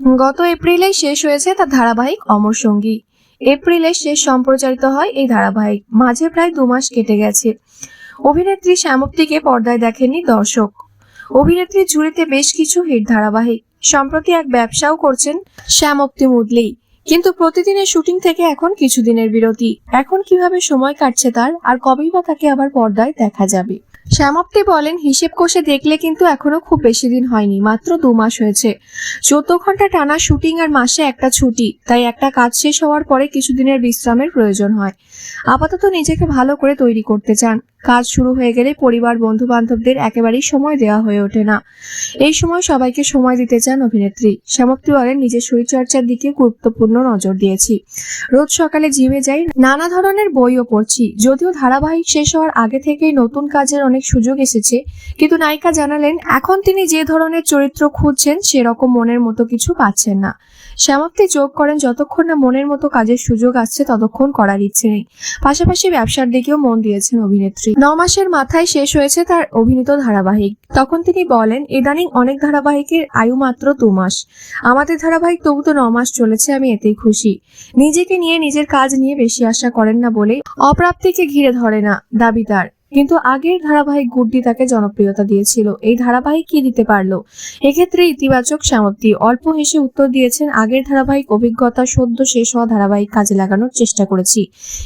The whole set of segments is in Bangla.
গত এপ্রিলে শেষ হয়েছে তার ধারাবাহিক অমর সঙ্গী। এপ্রিলে শেষ সম্প্রচারিত হয় এই ধারাবাহিক। মাঝে প্রায় দু মাস কেটে গেছে। অভিনেত্রী শ্যামপ্তিকে পর্দায় দেখেননি দর্শক। অভিনেত্রীর ঝুড়িতে বেশ কিছু হিট ধারাবাহিক। সম্প্রতি এক ব্যবসাও করছেন শ্যামপ্তি মুদলি। কিন্তু প্রতিদিনের শুটিং থেকে এখন কিছুদিনের বিরতি। এখন কীভাবে সময় কাটছে তার, আর কবেই বা তাকে আবার পর্দায় দেখা যাবে? শ্যামাপ্তি বলেন, হিসেব কষে দেখলে কিন্তু এখনও খুব বেশি দিন হয়নি, মাত্র দু মাস হয়েছে। চোদ্দ ঘণ্টা টানা শুটিং আর মাসে একটা ছুটি, তাই একটা কাজ শেষ হওয়ার পরে কিছুদিনের বিশ্রামের প্রয়োজন হয়। আপাতত নিজেকে ভালো করে তৈরি করতে চান। কাজ শুরু হয়ে গেলে পরিবার বন্ধু বান্ধবদের একেবারেই সময় দেওয়া হয়ে ওঠে না। এই সময় সবাইকে সময় দিতে চান অভিনেত্রী। শ্যামপ্তি বলেন, নিজের শরীরচর্চার দিকে গুরুত্বপূর্ণ নজর দিয়েছি। রোজ সকালে জিমে যাই, নানা ধরনের বইও পড়ছি। যদিও ধারাবাহিক শেষ হওয়ার আগে থেকেই নতুন কাজের অনেক সুযোগ এসেছে, কিন্তু নায়িকা জানালেন, এখন তিনি যে ধরনের চরিত্র খুঁজছেন সেরকম মনের মতো কিছু পাচ্ছেন না। শ্যামাপ্তি যোগ করেন, যতক্ষণ না মনের মতো কাজের সুযোগ আসছে, ততক্ষণ করার ইচ্ছে নেই। পাশাপাশি ব্যবসার দিকেও মন দিয়েছেন অভিনেত্রী। ন মাসের মাথায় শেষ হয়েছে তার অভিনীত ধারাবাহিক। তখন তিনি বলেন, ইদানিং অনেক ধারাবাহিকের আয়ু মাত্র দু মাস। আমাদের ধারাবাহিক তবু তো ন মাস চলেছে, আমি এতেই খুশি। নিজেকে নিয়ে নিজের কাজ নিয়ে বেশি আশা করেন না বলেই অপ্রাপ্তিকে ঘিরে ধরে না দাবি তার। কিন্তু আগের ধারাবাহিক গুড্ডি তাকে জনপ্রিয়তা দিয়েছিল। এই ধারাবাহিক কি দিতে পারল? এক্ষেত্রে ইতিবাচক সামত্তি অল্প হেসে উত্তর দিয়েছেন, আগের ধারাবাহিক অভিজ্ঞতা সদ্য শেষ হওয়া ধারাবাহিক কাজে লাগানোর চেষ্টা করেছি।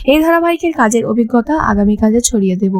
এই ধারাবাহিকের কাজের অভিজ্ঞতা আগামী কাজে ছড়িয়ে দেব।